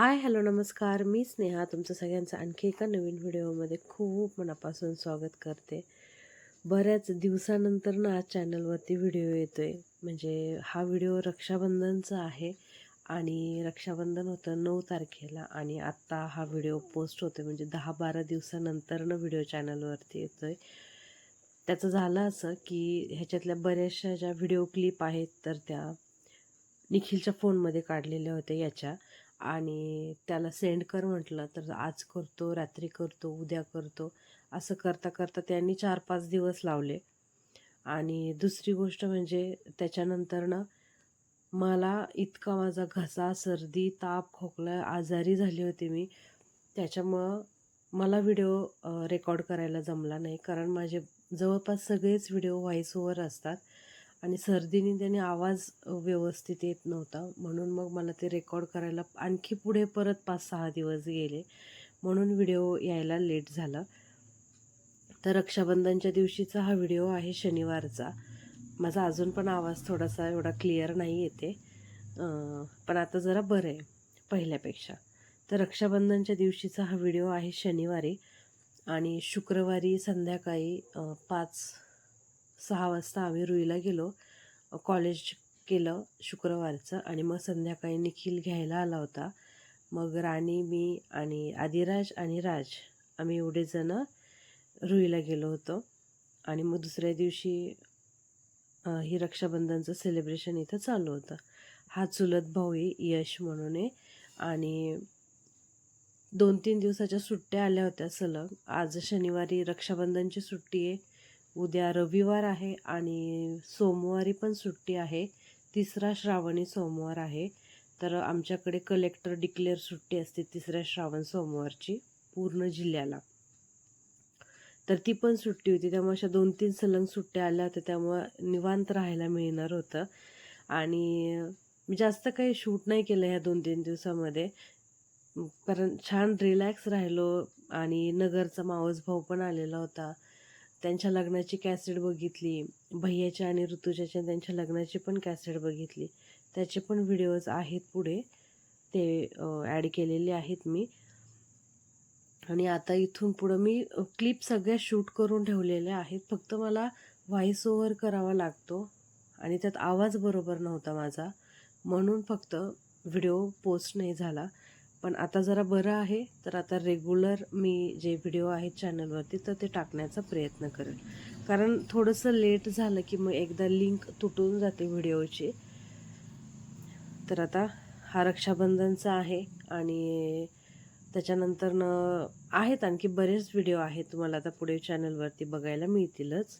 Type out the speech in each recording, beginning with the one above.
Hi hello नमस्कार. मी स्नेहा तुमचं सगळ्यांचं आणखी एका नवीन व्हिडिओमध्ये खूप मनापासून स्वागत करते. बऱ्याच दिवसानंतर ना आज चॅनलवरती व्हिडिओ येतो आहे म्हणजे हा व्हिडिओ रक्षाबंधनचा आहे आणि रक्षाबंधन होतं नऊ तारखेला आणि आत्ता हा व्हिडिओ पोस्ट होतो म्हणजे दहा बारा दिवसानंतरनं व्हिडिओ चॅनलवरती येतो आहे त्याचं झालं असं की ह्याच्यातल्या बऱ्याचशा ज्या व्हिडिओ क्लिप आहेत तर त्या निखिलच्या फोनमध्ये काढलेल्या होत्या याच्या. आणि त्याला सेंड कर म्हटलं तर आज करतो रात्री करतो उद्या करतो. असं करता करता त्यांनी चार पाच दिवस लावले. आणि दुसरी गोष्ट म्हणजे त्याच्यानंतरनं मला इतका माझा घसा सर्दी ताप खोकला आजारी झाली होती मी. त्याच्यामुळं मला व्हिडिओ रेकॉर्ड करायला जमला नाही. कारण माझे जवळपास सगळेच व्हिडिओ व्हॉईस ओवर असतात. आणि सर्दीने त्याने आवाज व्यवस्थित येत नव्हता. म्हणून मग मला ते रेकॉर्ड करायला आणखी पुढे परत पाच सहा दिवस गेले. म्हणून व्हिडिओ यायला लेट झाला. तर रक्षाबंधनच्या दिवशीचा हा व्हिडिओ आहे शनिवारचा. माझा अजून पण आवाज थोडासा एवढा क्लिअर नाही येते. पण आता जरा बरं आहे पहिल्यापेक्षा. तर रक्षाबंधनच्या दिवशीचा हा व्हिडिओ आहे शनिवारी आणि शुक्रवारी संध्याकाळी पाच सहा वाजता आम्ही रुईला गेलो. कॉलेज केलं शुक्रवारचं आणि मग संध्याकाळी निखिल घ्यायला आला होता. मग राणी मी आणि आदिराज आणि राज आम्ही एवढे जण रुईला गेलो होतो. आणि मग दुसऱ्या दिवशी ही रक्षाबंधनचं सेलिब्रेशन इथं चालू होतं. हा चुलत भाऊ आहे यश म्हणून आहे. आणि दोन तीन दिवसाच्या सुट्ट्या आल्या होत्या सलग. आज शनिवारी रक्षाबंधनची सुट्टी आहे. उद्या रविवार आहे आणि सोमवारी पण सुट्टी आहे. तिसरा श्रावणी सोमवार आहे. तर आमच्याकडे कलेक्टर डिक्लेअर सुट्टी असते तिसऱ्या श्रावण सोमवारची पूर्ण जिल्ह्याला. तर ती पण सुट्टी होती. त्यामुळे अशा दोन तीन सलंग सुट्ट्या आल्या होत्या. त्यामुळं निवांत राहायला मिळणार होतं. आणि मी जास्त काही शूट नाही केलं ह्या दोन तीन दिवसामध्ये. कारण छान रिलॅक्स राहिलो आणि नगरचा मावस भाऊ पण आलेला होता. त्यांच्या लग्नाची कॅसेट बघितली. भैयाच्या आणि ऋतुजाच्या त्यांच्या लग्नाची पण कॅसेट बघितली. त्याचे पण व्हिडिओज आहेत पुढे. ते ॲड केलेले आहेत मी. आणि आता इथून पुढं मी क्लिप सगळ्या शूट करून ठेवलेल्या आहेत. फक्त मला व्हॉईस ओव्हर करावा लागतो. आणि त्यात आवाज बरोबर नव्हता माझा. म्हणून फक्त व्हिडिओ पोस्ट नाही झाला. पण आता जरा बरं आहे तर आता रेग्युलर मी जे व्हिडिओ आहेत चॅनलवरती तर ते टाकण्याचा प्रयत्न करेल. कारण थोडंसं लेट झालं की मग एकदा लिंक तुटून जाते व्हिडिओची तर आता हा रक्षाबंधनचा आहे आणि त्याच्यानंतरनं आहेत आणखी बरेच व्हिडिओ आहेत तुम्हाला आता पुढे चॅनलवरती बघायला मिळतीलच.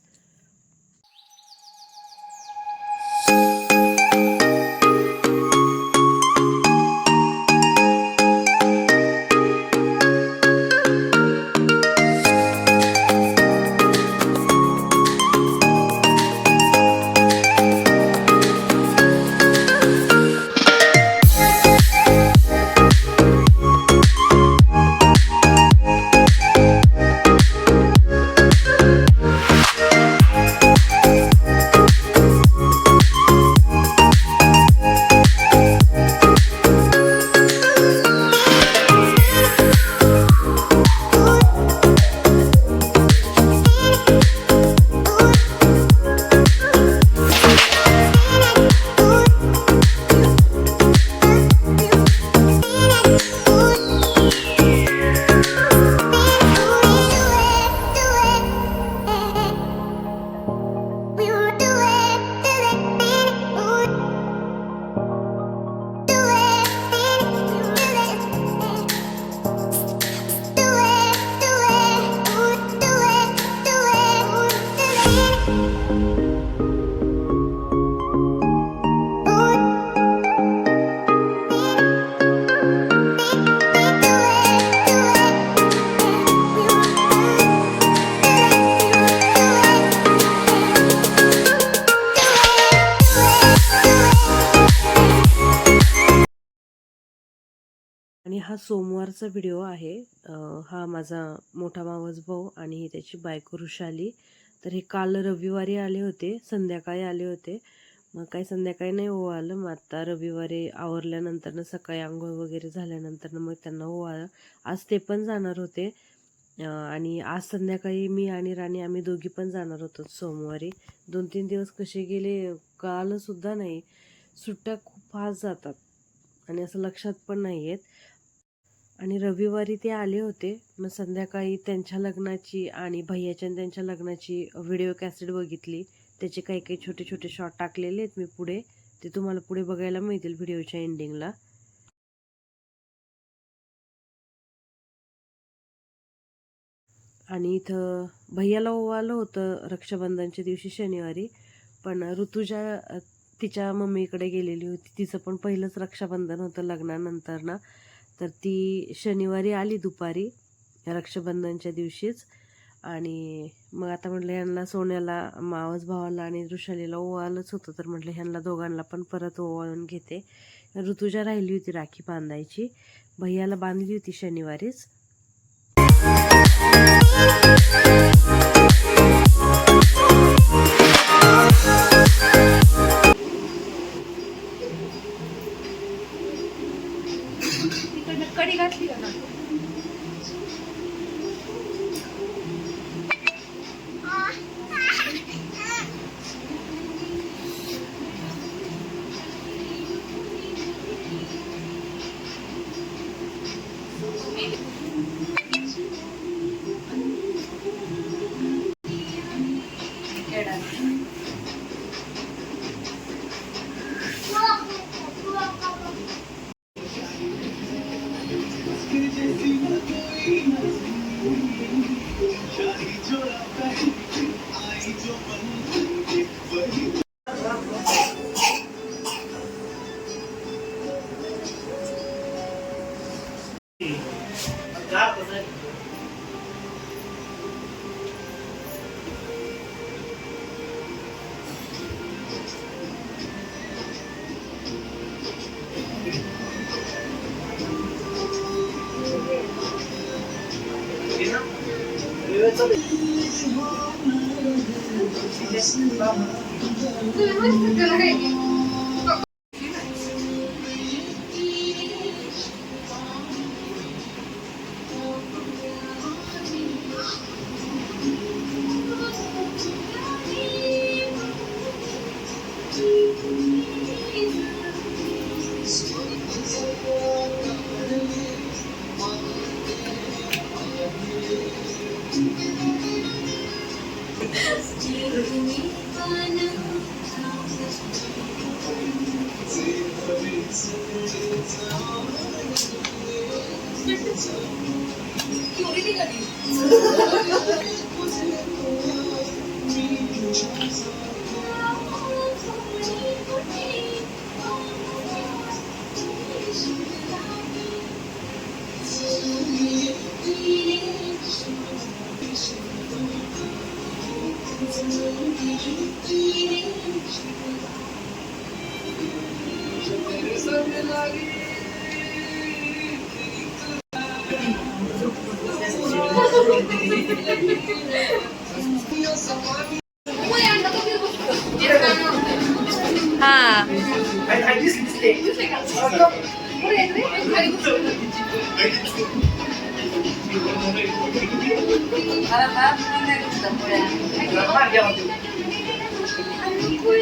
हा सोमवारचा व्हिडिओ आहे. हा माझा मोठा मावस भाऊ आणि त्याची बायको ऋषाली तर हे काल रविवारी आले होते संध्याकाळी आले होते. मग काही संध्याकाळी नाही हो ओवाळलं मग आता रविवारी आवरल्यानंतर सकाळी आंघोळ वगैरे झाल्यानंतर मग त्यांना हो ओवाळलं आज ते पण जाणार होते. आणि आज संध्याकाळी मी आणि राणी आम्ही दोघी पण जाणार होतो सोमवारी. दोन तीन दिवस कसे गेले कळालंसुद्धा नाही. सुट्ट्या खूप फास्ट जातात आणि असं लक्षात पण नाही आहेत आणि रविवारी ते आले होते. मग संध्याकाळी त्यांच्या लग्नाची आणि भैयाच्या आणि त्यांच्या लग्नाची व्हिडिओ कॅसेट बघितली. त्याचे काही काही छोटे छोटे शॉट टाकलेले आहेत मी पुढे. ते तुम्हाला पुढे बघायला मिळतील व्हिडिओच्या एंडिंगला आणि इथं भैयाला ओवालं होतं रक्षाबंधनच्या दिवशी शनिवारी. पण ऋतुजा तिच्या मम्मीकडे गेलेली होती. तिचं पण पहिलंच रक्षाबंधन होतं लग्नानंतर ना तर ती शनिवारी आली दुपारी रक्षाबंधनच्या दिवशीच. आणि मग आता म्हटलं ह्यांना सोन्याला मावस भावाला आणि ऋषालीला ओवाळलंच होतं तर म्हटलं ह्यांना दोघांना पण परत ओवाळून घेते. ऋतुजा राहिली होती राखी बांधायची. भैयाला बांधली होती शनिवारीच. कडी घातली का ना Duymuş sıkıntı. हा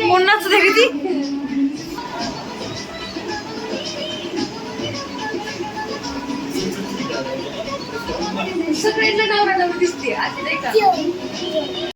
कोणाच तरी ती सगळ्यांना नवरा नवरी दिसते आधी नाही का?